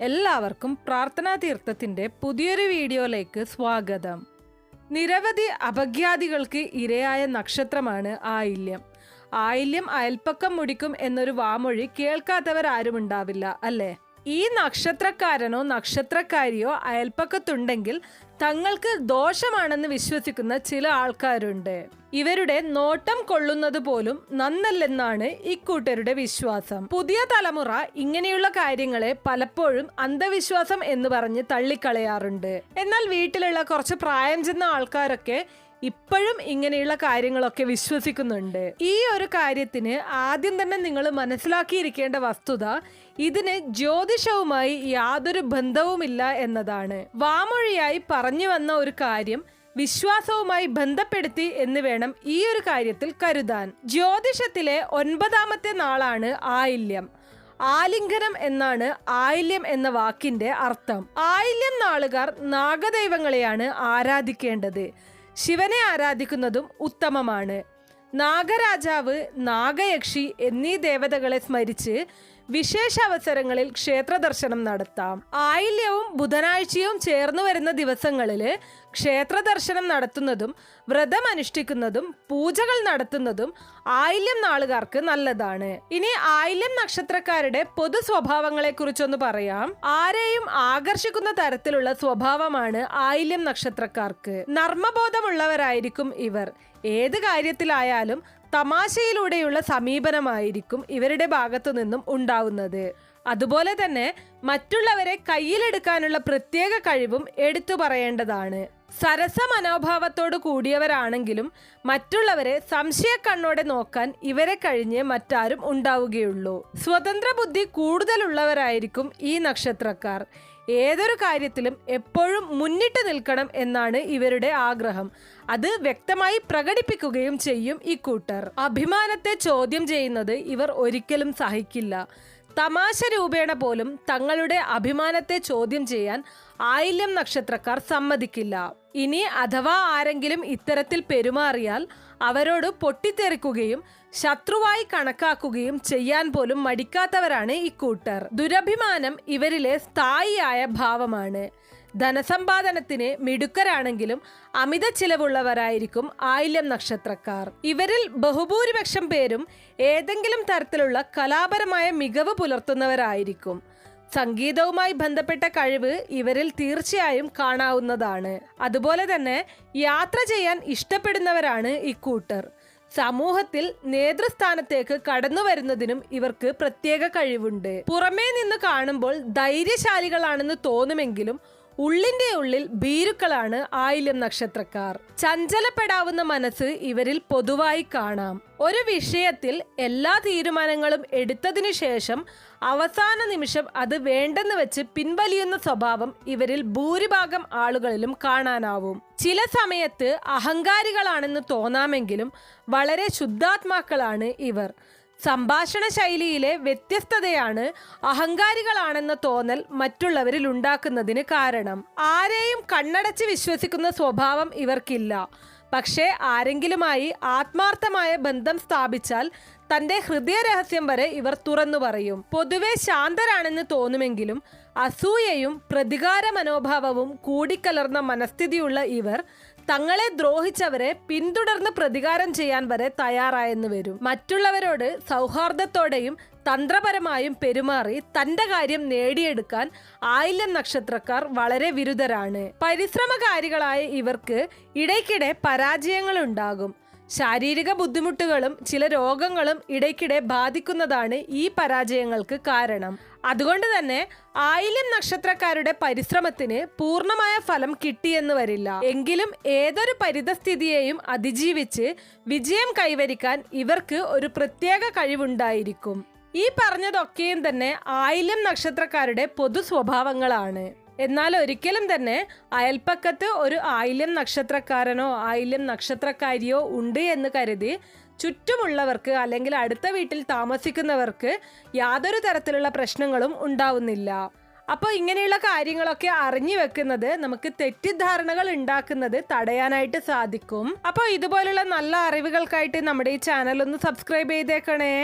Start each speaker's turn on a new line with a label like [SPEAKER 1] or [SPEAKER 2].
[SPEAKER 1] എല്ലാവർക്കും പ്രാർത്ഥനാ തീർത്ഥത്തിന്റെ പുതിയൊരു വീഡിയോയിലേക്ക് സ്വാഗതം. നിരവധി അപഖ്യാതികൾക്ക് ഇരയായ നക്ഷത്രമാണ് ആയില്യം. ആയില്യം അയൽപ്പക്കം മുടിക്കും എന്നൊരു വാമൊഴി കേൾക്കാത്തവർ ആരും ഉണ്ടാവില്ല അല്ലേ? ഈ നക്ഷത്രക്കാരനോ നക്ഷത്രക്കാരിയോ അയൽപ്പക്കത്തുണ്ടെങ്കിൽ തങ്ങൾക്ക് ദോഷമാണെന്ന് വിശ്വസിക്കുന്ന ചില ആൾക്കാരുണ്ട്. ഇവരുടെ നോട്ടം കൊള്ളുന്നത് പോലും നന്നല്ലെന്നാണ് ഇക്കൂട്ടരുടെ വിശ്വാസം. പുതിയ തലമുറ ഇങ്ങനെയുള്ള കാര്യങ്ങളെ പലപ്പോഴും അന്ധവിശ്വാസം എന്ന് പറഞ്ഞ് തള്ളിക്കളയാറുണ്ട്. എന്നാൽ വീട്ടിലുള്ള കുറച്ച് പ്രായം ചെന്ന ആൾക്കാരൊക്കെ ഇപ്പോഴും ഇങ്ങനെയുള്ള കാര്യങ്ങളൊക്കെ വിശ്വസിക്കുന്നുണ്ട്. ഈ ഒരു കാര്യത്തിന് ആദ്യം തന്നെ നിങ്ങൾ മനസ്സിലാക്കിയിരിക്കേണ്ട വസ്തുത ഇതിന് ജ്യോതിഷവുമായി യാതൊരു ബന്ധവുമില്ല എന്നതാണ്. വാമൊഴിയായി പറഞ്ഞു വന്ന ഒരു കാര്യം വിശ്വാസവുമായി ബന്ധപ്പെടുത്തി എന്ന് വേണം ഈ ഒരു കാര്യത്തിൽ കരുതാൻ. ജ്യോതിഷത്തിലെ ഒൻപതാമത്തെ നാളാണ് ആയില്യം. ആലിംഗനം എന്നാണ് ആയില്യം എന്ന വാക്കിന്റെ അർത്ഥം. ആയില്യം നാളുകാർ നാഗദൈവങ്ങളെയാണ് ആരാധിക്കേണ്ടത്. ശിവനെ ആരാധിക്കുന്നതും ഉത്തമമാണ്. നാഗരാജാവ് നാഗയക്ഷി എന്നീ ദേവതകളെ സ്മരിച്ച് വിശേഷ അവസരങ്ങളിൽ ക്ഷേത്ര ദർശനം നടത്താം. ആയില്യവും ബുധനാഴ്ചയും ചേർന്നു വരുന്ന ദിവസങ്ങളിൽ ക്ഷേത്ര ദർശനം നടത്തുന്നതും വ്രതം അനുഷ്ഠിക്കുന്നതും പൂജകൾ നടത്തുന്നതും ആയില്യം നാളുകാർക്ക് നല്ലതാണ്. ഇനി ആയില്യം നക്ഷത്രക്കാരുടെ പൊതു സ്വഭാവങ്ങളെ കുറിച്ചൊന്ന് പറയാം. ആരെയും ആകർഷിക്കുന്ന തരത്തിലുള്ള സ്വഭാവമാണ് ആയില്യം നക്ഷത്രക്കാർക്ക്. നർമ്മബോധമുള്ളവരായിരിക്കും ഇവർ. ഏത് കാര്യത്തിലായാലും തമാശയിലൂടെയുള്ള സമീപനമായിരിക്കും ഇവരുടെ ഭാഗത്തു നിന്നും ഉണ്ടാവുന്നത്. അതുപോലെ തന്നെ മറ്റുള്ളവരെ കയ്യിലെടുക്കാനുള്ള പ്രത്യേക കഴിവും എടുത്തു പറയേണ്ടതാണ്. സരസ മനോഭാവത്തോട് കൂടിയവരാണെങ്കിലും മറ്റുള്ളവരെ സംശയ കണ്ണോടെ നോക്കാൻ ഇവരെ കഴിഞ്ഞ് മറ്റാരും ഉണ്ടാവുകയുള്ളൂ. സ്വതന്ത്ര ബുദ്ധി കൂടുതലുള്ളവരായിരിക്കും ഈ നക്ഷത്രക്കാർ. ഏതൊരു കാര്യത്തിലും എപ്പോഴും മുന്നിട്ട് നിൽക്കണം എന്നാണ് ഇവരുടെ ആഗ്രഹം. അത് വ്യക്തമായി പ്രകടിപ്പിക്കുകയും ചെയ്യും ഇക്കൂട്ടർ അഭിമാനത്തെ ചോദ്യം ചെയ്യുന്നത് ഇവർ ഒരിക്കലും സഹിക്കില്ല. തമാശ രൂപേണ പോലും തങ്ങളുടെ അഭിമാനത്തെ ചോദ്യം ചെയ്യാൻ ആയില്യം നക്ഷത്രക്കാർ സമ്മതിക്കില്ല. ഇനി അഥവാ ആരെങ്കിലും ഇത്തരത്തിൽ പെരുമാറിയാൽ അവരോട് പൊട്ടിത്തെറിക്കുകയും ശത്രുവായി കണക്കാക്കുകയും ചെയ്യാൻ പോലും മടിക്കാത്തവരാണ് ഇക്കൂട്ടർ ദുരഭിമാനം ഇവരിലെ സ്ഥായിയായ ഭാവമാണ്. ധനസമ്പാദനത്തിന് മിടുക്കരാണെങ്കിലും അമിത ചിലവുള്ളവരായിരിക്കും ആയില്യം നക്ഷത്രക്കാർ. ഇവരിൽ ബഹുഭൂരിപക്ഷം പേരും ഏതെങ്കിലും തരത്തിലുള്ള കലാപരമായ മികവ് പുലർത്തുന്നവരായിരിക്കും. സംഗീതവുമായി ബന്ധപ്പെട്ട കഴിവ് ഇവരിൽ തീർച്ചയായും കാണാവുന്നതാണ്. അതുപോലെ തന്നെ യാത്ര ചെയ്യാൻ ഇഷ്ടപ്പെടുന്നവരാണ് ഇക്കൂട്ടർ സമൂഹത്തിൽ നേതൃസ്ഥാനത്തേക്ക് കടന്നു വരുന്നതിനും ഇവർക്ക് പ്രത്യേക കഴിവുണ്ട്. പുറമേ നിന്ന് കാണുമ്പോൾ ധൈര്യശാലികളാണെന്ന് തോന്നുമെങ്കിലും ഉള്ളിന്റെ ഉള്ളിൽ ഭീരുക്കളാണ് ആയില്യം നക്ഷത്രക്കാർ. ചഞ്ചലപ്പെടാവുന്ന മനസ്സ് ഇവരിൽ പൊതുവായി കാണാം. ഒരു വിഷയത്തിൽ എല്ലാ തീരുമാനങ്ങളും എടുത്തതിനു ശേഷം അവസാന നിമിഷം അത് വേണ്ടെന്ന് വെച്ച് പിൻവലിയുന്ന സ്വഭാവം ഇവരിൽ ഭൂരിഭാഗം ആളുകളിലും കാണാനാവും. ചില സമയത്ത് അഹങ്കാരികളാണെന്ന് തോന്നാമെങ്കിലും വളരെ ശുദ്ധാത്മാക്കളാണ് ഇവർ. സംഭാഷണ ശൈലിയിലെ വ്യത്യസ്തതയാണ് അഹങ്കാരികളാണെന്ന തോന്നൽ മറ്റുള്ളവരിൽ ഉണ്ടാക്കുന്നതിന് കാരണം. ആരെയും കണ്ണടച്ച് വിശ്വസിക്കുന്ന സ്വഭാവം ഇവർക്കില്ല. പക്ഷേ ആരെങ്കിലുമായി ആത്മാർത്ഥമായ ബന്ധം സ്ഥാപിച്ചാൽ തന്റെ ഹൃദയരഹസ്യം വരെ ഇവർ തുറന്നു പറയും. പൊതുവെ ശാന്തരാണെന്ന് തോന്നുമെങ്കിലും അസൂയയും പ്രതികാര മനോഭാവവും കൂടിക്കലർന്ന മനസ്ഥിതിയുള്ള ഇവർ തങ്ങളെ ദ്രോഹിച്ചവരെ പിന്തുടർന്ന് പ്രതികാരം ചെയ്യാൻ വരെ തയ്യാറായെന്ന് വരും. മറ്റുള്ളവരോട് സൗഹാർദ്ദത്തോടെയും തന്ത്രപരമായും പെരുമാറി തന്റെ കാര്യം നേടിയെടുക്കാൻ ആയില്യം നക്ഷത്രക്കാർ വളരെ വിരുദ്ധരാണ്. പരിശ്രമകാരികളായ ഇവർക്ക് ഇടയ്ക്കിടെ പരാജയങ്ങൾ ഉണ്ടാകും ശാരീരിക ബുദ്ധിമുട്ടുകളും ചില രോഗങ്ങളും ഇടയ്ക്കിടെ ബാധിക്കുന്നതാണ് ഈ പരാജയങ്ങൾക്ക് കാരണം. അതുകൊണ്ട് തന്നെ ആയില്യം നക്ഷത്രക്കാരുടെ പരിശ്രമത്തിന് പൂർണമായ ഫലം കിട്ടിയെന്ന് വരില്ല. എങ്കിലും ഏതൊരു പരിതസ്ഥിതിയെയും അതിജീവിച്ച് വിജയം കൈവരിക്കാൻ ഇവർക്ക് ഒരു പ്രത്യേക കഴിവുണ്ടായിരിക്കും. ഈ പറഞ്ഞതൊക്കെയും തന്നെ ആയില്യം നക്ഷത്രക്കാരുടെ പൊതു സ്വഭാവങ്ങളാണ്. എന്നാൽ ഒരിക്കലും തന്നെ അയൽപ്പക്കത്ത് ഒരു ആയില്യം നക്ഷത്രക്കാരനോ ആയില്യം നക്ഷത്രക്കാരിയോ ഉണ്ട് എന്ന് കരുതി ചുറ്റുമുള്ളവർക്ക് അല്ലെങ്കിൽ അടുത്ത വീട്ടിൽ താമസിക്കുന്നവർക്ക് യാതൊരു തരത്തിലുള്ള പ്രശ്നങ്ങളും ഉണ്ടാവുന്നില്ല. അപ്പോൾ ഇങ്ങനെയുള്ള കാര്യങ്ങളൊക്കെ അറിഞ്ഞു വെക്കുന്നത് നമുക്ക് തെറ്റിദ്ധാരണകൾ ഉണ്ടാക്കുന്നത് തടയാനായിട്ട് സാധിക്കും. അപ്പോൾ ഇതുപോലുള്ള നല്ല അറിവുകൾക്കായിട്ട് നമ്മുടെ ഈ ചാനൽ ഒന്ന് സബ്സ്ക്രൈബ് ചെയ്തേക്കണേ.